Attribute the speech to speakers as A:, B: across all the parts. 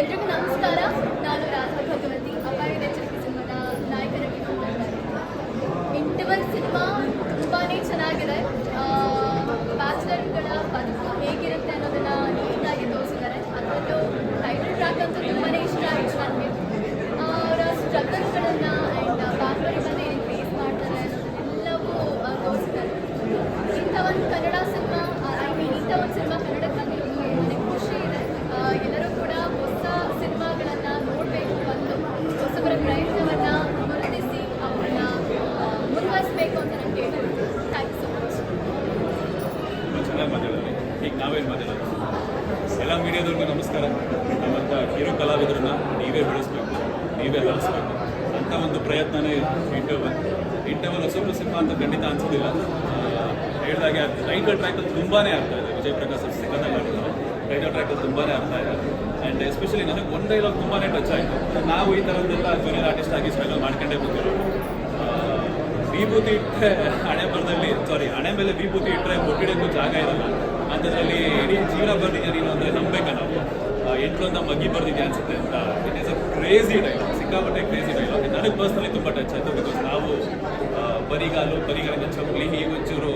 A: ಎಲ್ರಿಗೂ ನಮಸ್ಕಾರ. ನಾನು ರಾಧಾ ಭಗವತಿ ಅಪಾಯ ಎಚ್ಚರಿಕೆ ಸಿನಿಮಾದ ನಾಯಕರಾಗಿ ಇಂಟರ್ವಲ್ ಸಿನಿಮಾ ತುಂಬಾ ಚೆನ್ನಾಗಿದೆ. ಬ್ಯಾಚುಲರ್ಗಳ ಬದುಕು ಹೇಗಿರುತ್ತೆ ಅನ್ನೋದನ್ನ ನೀಟಾಗಿ ತೋರಿಸಿದ್ದಾರೆ. ಅದರಲ್ಲೂ ಟೈಟಲ್ ಟ್ರ್ಯಾಕ್ ಅಂತೂ ತುಂಬಾ ಇಷ್ಟ ಆಯಿತು ನನಗೆ. ಅವರ ಸ್ಟ್ರಗಲ್ಗಳನ್ನು ಆ್ಯಂಡ್ ಬ್ಯಾಂಗ್ಳೂರಿಗೆ ಬಂದು ಏನು ಫೇಸ್ ಮಾಡ್ತಾರೆ ಅನ್ನೋದನ್ನೆಲ್ಲವೂ ಆ, ತೋರಿಸಿದ್ದಾರೆ ಇಂಥ ಒಂದು ಕನ್ನಡ ಸಿನಿಮಾ ಐ ಮೀನ್ ಇಂಥ ಒಂದು ಸಿನಿಮಾ ಕನ್ನಡಕ್ಕೆ ಬಂದಿರೋದು ನನಗೆ ಖುಷಿ ಇದೆ ಆ, ಎಲ್ಲರೂ ಕೂಡ ಹೊಸ ಸಿನಿಮಾಗಳನ್ನು ನೋಡಬೇಕು ಬಂದು ಹೊಸಬರ ಪ್ರಯತ್ನವನ್ನು ಗುರುತಿಸಿ ಅವ್ರನ್ನ ಆ, ಮುಂದುವರಿಸಬೇಕು ಅಂತ ನಾನು ಕೇಳ್ತೀನಿ ಥ್ಯಾಂಕ್ ಯು ಸೊ ಮಚ್
B: ತುಂಬ ಚೆನ್ನಾಗಿ ಮಾತಾಡಿದ್ರಿ ನಾವೇನು ಮಾತಾಡೋದು? ಎಲ್ಲ ಮೀಡಿಯಾದವ್ರಿಗೂ ನಮಸ್ಕಾರ. ನಮ್ಮಂಥ ಕಿರು ಕಲಾವಿದರನ್ನ ನೀವೇ ಬೆಳೆಸ್ಬೇಕು, ನೀವೇ ಹರಿಸ್ಬೇಕು ಅಂತ ಒಂದು ಪ್ರಯತ್ನನೇ ಇಂಟರ್ವಲ್ ಇಂಟರ್ವಲ್ ಹೊಸಬ್ರು ಸಿನಿಮಾ ಅಂತ ಖಂಡಿತ ಅನಿಸೋದಿಲ್ಲ. ಹೇಳಿದಾಗೆ ಟೈಟಲ್ ಟ್ರ್ಯಾಕಲ್ಲಿ ತುಂಬಾ ಆಗ್ತಾ ಇದೆ. ವಿಜಯ್ ಪ್ರಕಾಶ್ ಅವ್ರು ಮಾಡಿದ್ದಾರೆ ಟೈಟಲ್ ಟ್ರ್ಯಾಕಲ್ಲಿ ತುಂಬಾ ಆಗ್ತಾ ಇದೆ. ಆ್ಯಂಡ್ ಎಸ್ಪೆಷಲಿ ನನಗೆ ಒಂದು ಡೈಲಾಗ್ ತುಂಬಾ ಟಚ್ ಆಯಿತು. ನಾವು ಈ ಥರದ್ದೆಲ್ಲ ಜೂನಿಯರ್ ಆರ್ಟಿಸ್ಟ್ ಆಗಿ ಸ್ಟ್ರಗಲ್ ಮಾಡ್ಕೊಂಡೇ ಬಂದಿರೋದು. ವಿಭೂತಿ ಇಟ್ಟರೆ ಹಣೆ ಸಾರಿ ಹಣೆ ಮೇಲೆ ವಿಭೂತಿ ಇಟ್ಟರೆ ಕೊಟ್ಟಿಡೋಕ್ಕೂ ಜಾಗ ಇರಲ್ಲ. ಅಂಥದ್ರಲ್ಲಿ ಇಡೀ ಜೀವನ ಬರ್ದಿದ್ಯಾ ನೀನು ಅಂದರೆ ನಂಬೇಕಾ ನಾವು. ಅಂತ ಮಗ್ಗಿ ಬರ್ದಿದ್ಯಾ ಅನ್ಸುತ್ತೆ ಅಂತ. It is a crazy dialogue ಸಿಕ್ಕಾಪಟ್ಟೆ ಕ್ರೇಜಿ ಡೈಲಾಗ್ ನನಗೆ ಪರ್ಸ್ನಲಿ ತುಂಬ ಟಚ್ ಆಯಿತು ಬಿಕಾಸ್ ನಾವು ಬರಿಗಾಲು ಬರಿಗಾಲಿನ ಚಪ್ಪಲಿ ಹೀಗೆ ಒಂಚೂರು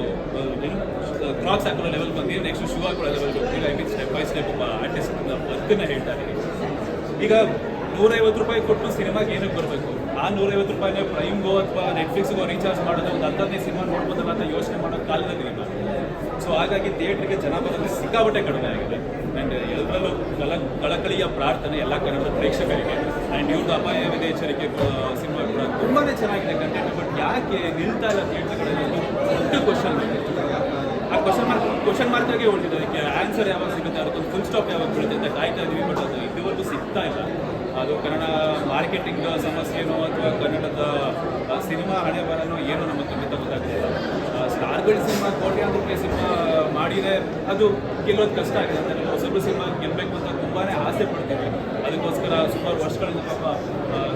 B: ಕ್ರಾಕ್ಸ್ ಹಾಕೊಳ್ಳೋ ಲೆವೆಲ್ ಬಂದು ನೆಕ್ಸ್ಟ್ ಶೂ ಹಾಕೊಳ್ಳೋ ಲೆವೆಲ್ ಬರ್ತೀವಿ I mean step by step artist ವರ್ಕನ್ನ ಹೇಳ್ತಾ ಇದ್ದೀನಿ ಈಗ ನೂರೈವತ್ತು ರೂಪಾಯಿ ಕೊಟ್ಟು ಸಿನಿಮಾಗೆ ಏನಕ್ಕೆ ಬರಬೇಕು? ಆ ನೂರೈವತ್ತು ರೂಪಾಯಿನ ಪ್ರೈಮ್ಗೋ ಅಥವಾ ನೆಟ್ಫ್ಲಿಕ್ಸ್ಗೋ ರೀಚಾರ್ಜ್ ಮಾಡೋದು ಒಂದು ಅಂತದೇ ಸಿನಿಮಾ ನೋಡ್ಬೋದಲ್ಲ ಅಂತ ಯೋಚನೆ ಮಾಡೋ ಕಾಲದಲ್ಲಿ ಇಲ್ಲ. ಸೊ ಹಾಗಾಗಿ ಥಿಯೇಟ್ರಿಗೆ ಜನ ಬರೋದು ಸಿಕ್ಕಾಪಟ್ಟೆ ಕಡಿಮೆ ಆಗಿದೆ. ಆ್ಯಂಡ್ ಎಲ್ಲರಲ್ಲೂ ಕಲ, ಕಳಕಳಿಯ ಪ್ರಾರ್ಥನೆ ಎಲ್ಲ ಕನ್ನಡದ ಪ್ರೇಕ್ಷಕರಿಗೆ. ಆ್ಯಂಡ್ ಇವ್ರದ್ದು ಅಪಾಯವಿದೆ ಎಚ್ಚರಿಕೆ ಸಿನಿಮಾ ಕೂಡ ತುಂಬಾ ಚೆನ್ನಾಗಿದೆ ಕಂಟೆಂಟ್ ಬಟ್ ಯಾಕೆ ನಿಲ್ತಾ ಇಲ್ಲ ಥಿಯೇಟ್ರ್ಗಳಲ್ಲಿ ದೊಡ್ಡ ಕ್ವಶನ್ ಆ ಕ್ವಶನ್ ಮಾರ್ಕ್ ಕ್ವಶನ್ ಮಾರ್ಕಾಗೆ ಉಳಿದಿದೆ. ಅದಕ್ಕೆ ಆನ್ಸರ್ ಯಾವಾಗ ಸಿಗುತ್ತೆ ಅದಕ್ಕೊಂದು ಫುಲ್ ಸ್ಟಾಪ್ ಯಾವಾಗ ಬೀಳುತ್ತೆ ಅಂತ ಕಾಯ್ತಾ ಇದೀವಿ. ಬಟ್ ಅದು ಇದುವರೆಗೂ ಸಿಗ್ತಾ ಇಲ್ಲ. ಅದು ಕನ್ನಡ ಮಾರ್ಕೆಟಿಂಗ್ ಸಮಸ್ಯೆನೋ ಅಥವಾ ಕನ್ನಡದ ಸಿನಿಮಾ ಹಣೆ ಬರನೋ ಏನೋ ನಮಗೆ ಖಂಡಿತ ಗೊತ್ತಾಗ್ತಿಲ್ಲ. ಸ್ಟಾರ್ಗಳ ಸಿನಿಮಾ ಕೋಟ್ಯಾಂತರ ರೂಪಾಯಿ ಸಿನಿಮಾ ಮಾಡಿದರೆ ಅದು ಗೆಲ್ಲೋದು ಕಷ್ಟ ಆಗಿದೆ. ಅಂತ ನಾವು ಹೊಸಬ್ರು ಸಿನಿಮಾ ಗೆಲ್ಲಬೇಕು ಅಂತ ತುಂಬಾ ಆಸೆ ಪಡ್ತೀವಿ ಅದಕ್ಕೋಸ್ಕರ ಸುಮಾರು ವರ್ಷಗಳಿಂದ ಪಾಪ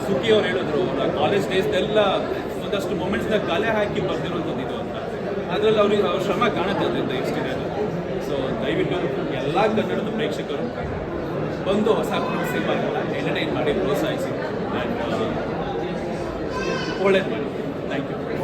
B: ಸುಖಿ ಅವ್ರು ಹೇಳಿದ್ರು ಕಾಲೇಜ್ ಡೇಸ್ದೆಲ್ಲ ಒಂದಷ್ಟು ಮೊಮೆಂಟ್ಸ್ನ ಕಲೆ ಹಾಕಿ ಬರ್ದಿರೋಂಥದ್ದು ಇದು ಅಂತ. ಅದರಲ್ಲಿ ಅವ್ರಿಗೆ ಅವ್ರ ಶ್ರಮ ಕಾಣುತ್ತೆ ಅದರಿಂದ ಇಷ್ಟಿದೆ ಸೊ ದಯವಿಟ್ಟು ಎಲ್ಲ ಕನ್ನಡದ ಪ್ರೇಕ್ಷಕರು ಬಂದು ಹೊಸ ಸಿನಿಮಾಗಳನ್ನ ಎಂಟರ್ಟೈನ್ ಮಾಡಿ ಪ್ರೋತ್ಸಾಹಿಸಿ. ಆ್ಯಂಡ್ ಒಳ್ಳೇದು ಮಾಡಿ. Thank you